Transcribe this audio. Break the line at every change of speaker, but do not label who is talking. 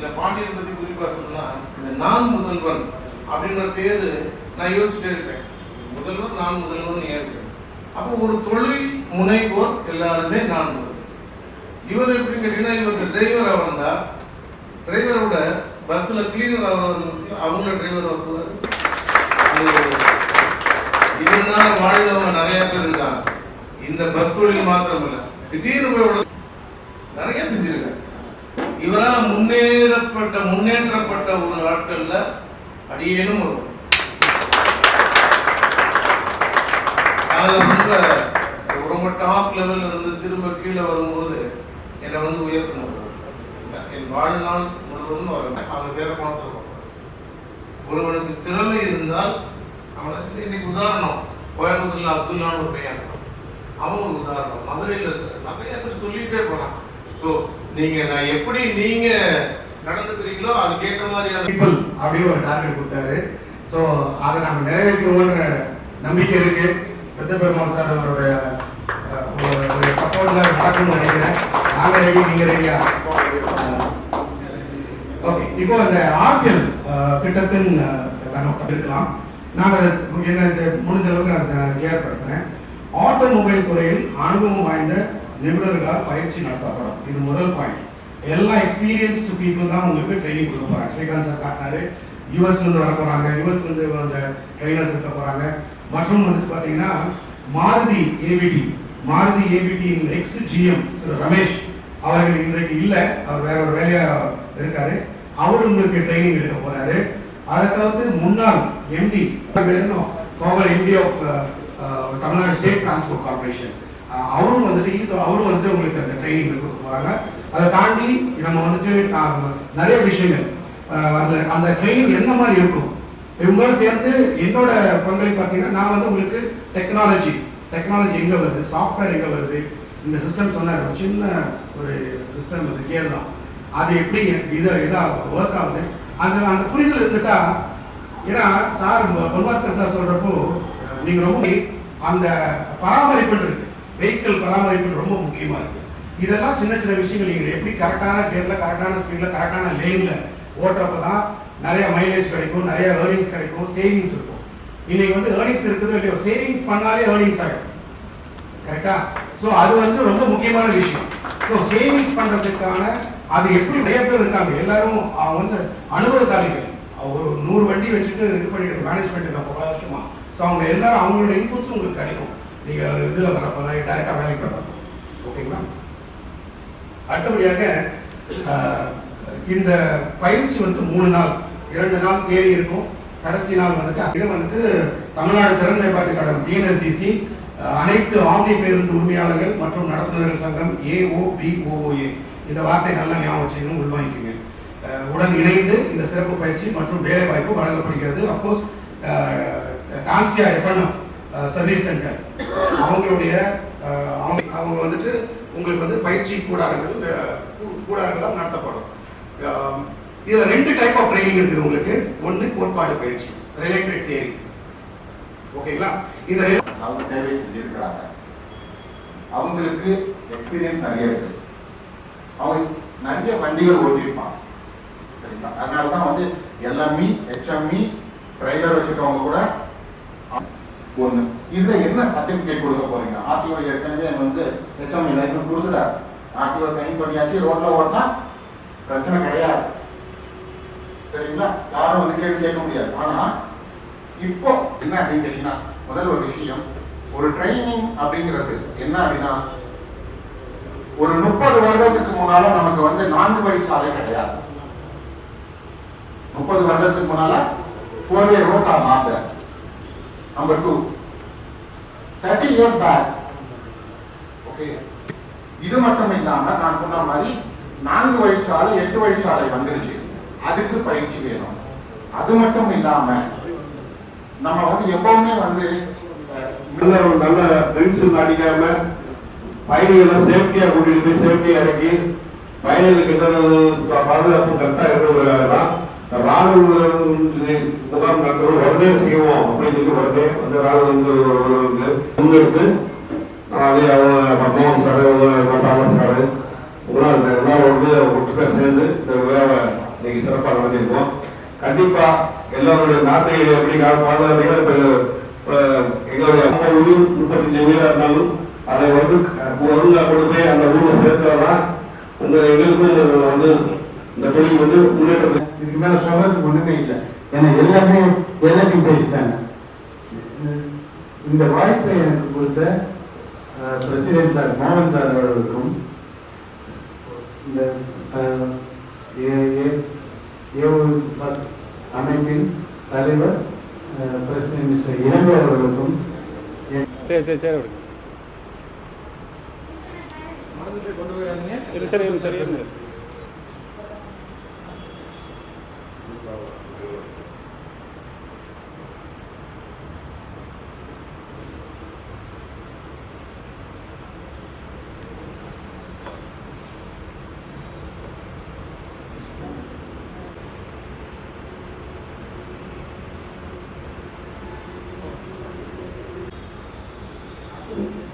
இந்த பாண்டியன் பற்றி குறிப்பாக சொல்றேன்னா இந்த நான் முதல்வன் அப்படின்ற பேர் நான் யோசிச்சுட்டே இருக்கேன் முதல்வன் நான் முதல்வன் ஏற்பேன் அப்போ ஒரு தொழில் முனைவோர் எல்லாருமே நான் முதல்வன் இவர் எப்படின்னு கேட்டீங்கன்னா இவருக்கு டிரைவரா வந்தால் டிரைவரோட பஸ்ஸில் கிளீனர் ஆகிறவங்க அவங்க டிரைவர் ஆக்குவார் இதனால வாழ்ந்தவங்க நிறைய பேர் இருக்காங்க. இந்த பஸ் தொழில் மாத்திரம் இல்லை திடீர்னு போய் நிறைய செஞ்சிருக்காங்க இவரால் முன்னேறப்பட்ட முன்னேற்றப்பட்ட ஒரு ஆட்கள்ல அடியேனும் ஒரு அதுல ரொம்ப ரொம்ப டாப் லெவல்ல இருந்து திரும்ப கீழே வரும்போது என்னை வந்து உயர்த்தணும் என் வாழ்நாள் முழுவதும் அவர் அவர் பேரை மாத்திரம் ஒருவனுக்கு திறமை இருந்தால் அவனுக்கு இன்னைக்கு உதாரணம் கோயம்புத்தூர்ல அப்துல்லான்னு ஒரு பையன் அவன் ஒரு உதாரணம். மதுரையில் இருக்க நிறைய பேர் சொல்லிட்டே போனான் ஸோ நீங்க நான் எப்படி நீங்க நடந்துக்கிறீங்களோ அதுக்கேற்ற மாதிரியான
பீப்புள் அப்படின்னு ஒரு டார்கெட் கொடுத்தாரு. ஸோ அதை நம்ம நிறைவேற்றுவோன்ற நம்பிக்கை இருக்கு. பெத்த பெருமாள் சார் அவருடைய ஒரு- சப்போர்ட்ல நடக்கும்னு நினைக்கிறேன். நாங்க ரெடி நீங்க ரெடியா ஓகே இப்போ இந்த ஆர்பிஎல் திட்டத்தின் அஹ், கண்ணோட்டம் இருக்கலாம். நான் அதை என்ன முடிஞ்ச அளவுக்கு நான் கிளியர் படுத்துறேன். ஆட்டோமொபைல் துறையில் அனுபவம் வாய்ந்த நிபுணர்களால் பயிற்சி நடத்தப்படும். இது முதல் பாயிண்ட் எல்லா எக்ஸ்பீரியன்ஸ்டு பீப்புள் தான் உங்களுக்கு ட்ரைனிங் கொடுக்க போகிறாங்க ஸ்ரீகாந்த் சார் காட்டினாரு. யூஎஸ்லேருந்து வர போகிறாங்க யூஎஸ்லேருந்து அந்த ட்ரைனர்ஸ் இருக்க போகிறாங்க மற்றும் வந்து பார்த்தீங்கன்னா மாருதி ஏபிடி மாருதி ஏபிடியின் எக்ஸ் ஜிஎம் திரு ரமேஷ் அவர்கள் இன்றைக்கு இல்லை. அவர் வேற ஒரு வேலையாக இருக்காரு. அவர் உங்களுக்கு ட்ரைனிங் எடுக்க போறாரு. அதை தவிர்த்து முன்னாள் MD former MD of Tamil Nadu state transport corporation அவரும் வந்துட்டு ஈஸோ- அவரும் வந்துட்டு உங்களுக்கு அந்த ட்ரைனிங் கொடுக்க போறாங்க. அதை தாண்டி நம்ம வந்துட்டு நிறைய விஷயங்கள். ஆஹ், அதுல அந்த ட்ரைனிங் என்ன மாதிரி இருக்கும்? இவங்களோட சேர்ந்து என்னோட பங்களிப்பு பார்த்தீங்கன்னா நான் வந்து உங்களுக்கு டெக்னாலஜி டெக்னாலஜி எங்க வருது? சாஃப்ட்வேர் எங்க வருது? இந்த சிஸ்டம் சொன்ன ஒரு சின்ன ஒரு சிஸ்டம் வந்து கேர் தான். அது எப்படி இது இதாக ஒர்க் ஆகுது? அந்த அந்த புரிதல் இருந்துட்டா ஏன்னா சார் பொன்வாஸ்கர் சார் சொல்றப்போ நீங்கள் நீங்க ரொம்ப அந்த பராமரிப்பு இருக்கு. வெஹிக்கிள் பராமரிப்பு ரொம்ப முக்கியமாக இருக்குது இதெல்லாம் சின்ன சின்ன விஷயங்கள். நீங்கள் எப்படி கரெக்டான கேரில் கரெக்டான ஸ்பீடில் கரெக்டான லேனில் ஓட்டுறப்ப தான் நிறைய மைலேஜ் கிடைக்கும் நிறைய ஏர்னிங்ஸ் கிடைக்கும் சேவிங்ஸ் இருக்கும். இன்னைக்கு வந்து ஏர்னிங்ஸ் இருக்குதோ இல்லையோ சேவிங்ஸ் பண்ணாலே ஏர்னிங்ஸ் ஆகும் கரெக்டா ஸோ அது வந்து ரொம்ப முக்கியமான விஷயம். ஸோ சேவிங்ஸ் பண்ணுறதுக்கான அது எப்படி நிறைய பேர் இருக்காங்க. எல்லாரும் அவங்க வந்து அனுபவசாலிகள். அவங்க ஒரு நூறு வண்டி வச்சுட்டு இது பண்ணிட்டு மேனேஜ்மெண்ட் நான் பல வருஷமா ஸோ அவங்க எல்லாரும் அவங்களோட இன்புட்ஸும் உங்களுக்கு கிடைக்கும். நீங்கள் இதில் வரப்பெல்லாம் டேரெக்டாக வேலைக்கு வரப்போ ஓகேங்களா? அடுத்தபடியாக இந்த பயிற்சி வந்து மூணு நாள் இரண்டு நாள் தேரி இருக்கும். கடைசி நாள் வந்துட்டு இது வந்துட்டு தமிழ்நாடு திறன் மேம்பாட்டு கழகம் டிஎன்எஸ்டிசி அனைத்து ஆம்னி பேருந்து உரிமையாளர்கள் மற்றும் நடத்துனர்கள் சங்கம் ஏஓபிஓஓஏ இந்த வார்த்தை நல்லா ஞாபகம் வச்சுக்கணும் உள்வாங்கிக்கோங்க. உடன் இணைந்து இந்த சிறப்பு பயிற்சி மற்றும் வேலை வாய்ப்பு வழங்கப்படுகிறது of course TANSTIA FNF service centre அவங்களுடைய அவங்க அவங்க வந்துட்டு உங்களுக்கு வந்து பயிற்சி கூடாரங்கள் அஹ், கூடாரங்களாக நடத்தப்படும். இதில் ரெண்டு டைப் ஆஃப் ட்ரைனிங் இருக்குது உங்களுக்கு. ஒன்று கோட்பாடு பயிற்சி ரிலேட்டட் தியரி ஓகேங்களா? இந்த re-
அவங்க சேவை செஞ்சிருக்கிறாங்க அவங்களுக்கு எக்ஸ்பீரியன்ஸ் நிறைய இருக்கு. அவங்க நிறைய வண்டிகள் ஓட்டியிருப்பாங்க. சரிங்களா? அதனால தான் வந்து எல்எம்இ ஹெச்எம்இ டிரைவர் வச்சிருக்கவங்க கூட ஒண்ணு. இதுல என்ன சர்டிபிகேட் கொடுக்க போறீங்க? ஆர்டிஓ ஏற்கனவே வந்து ஹெச்எம்இ லைசன்ஸ் கொடுத்துட்டார். ஆர்டிஓ சைன் பண்ணியாச்சு ரோட்ல ஓட்டினா பிரச்சனை கிடையாது. சரிங்களா? யாரும் வந்து கேள்வி கேட்க முடியாது. ஆனா இப்போ என்ன அப்படின்னு கேட்டீங்கன்னா முதல் ஒரு விஷயம் ஒரு ட்ரைனிங் அப்படிங்கிறது என்ன அப்படின்னா ஒரு முப்பது வருடத்துக்கு முன்னால நமக்கு வந்து நான்கு வழி சாலை கிடையாது. முப்பது வருடத்துக்கு முன்னால ஃபோர் வே ஆக மாட்டேன் Number two, 30 years back, okay, இது மட்டும் இல்லாம நான் சொன்ன மாதிரி நான்கு வழிச்சாலை எட்டு வழிச்சாலை வந்துருச்சு. அதுக்கு பயிற்சி வேணும். அது மட்டும் இல்லாம நம்ம வந்து எப்பவுமே வந்து
நல்ல நல்ல பென்சில் அடிக்காம பயணிகளை சேஃப்டியா கூட்டிட்டு போய் சேஃப்டியா இறக்கி பயணிகளுக்கு எந்த பாதுகாப்பு கரெக்டா இருக்கிறதுக்காக ராணுவ முகாம் நடத்துறது உடனே செய்வோம் அப்படின்னு சொல்லி உடனே அந்த ராணுவ முன்னெடுத்து அதே அவங்க மோகன் சார் சாமர் சார் உங்களால் இந்த எல்லாரும் வந்து ஒட்டுக்கா சேர்ந்து இந்த விழாவை நீங்க இன்னைக்கு சிறப்பாக நடந்திருக்கோம் கண்டிப்பாக எல்லாருடைய நாட்டை எப்படி கா- பாதுகாத்தீங்கன்னா இப்ப அஹ், எங்களுடைய ஐம்பது உயிர் முப்பத்தஞ்சு உயிரா இருந்தாலும் அதை வந்து க- ஒழுங்கா கொண்டு போய் அந்த ஊர்ல சேர்த்தாதான் உங்க எங்களுக்கும் வந்து இந்த தொழில் வந்து முன்னேற்றத்தை
இதுக்கு மேல சொல்றதுக்கு ஒண்ணுமே இல்லை. ஏன்னா எல்லாமே எல்லாத்தையும் பேசிட்டாங்க. இந்த வாய்ப்பை எனக்கு கொடுத்த பிரசிடென்ட் சார் மோகன் சார் அவர்களுக்கும் இந்த பஸ் அமைப்பின் தலைவர் பிரசிடென்ட் மிஸ்டர் இளங்கோ அவர்களுக்கும் என்
சரி சரி சரி. விடு. இரு, சரி இரு, சரி. Thank you.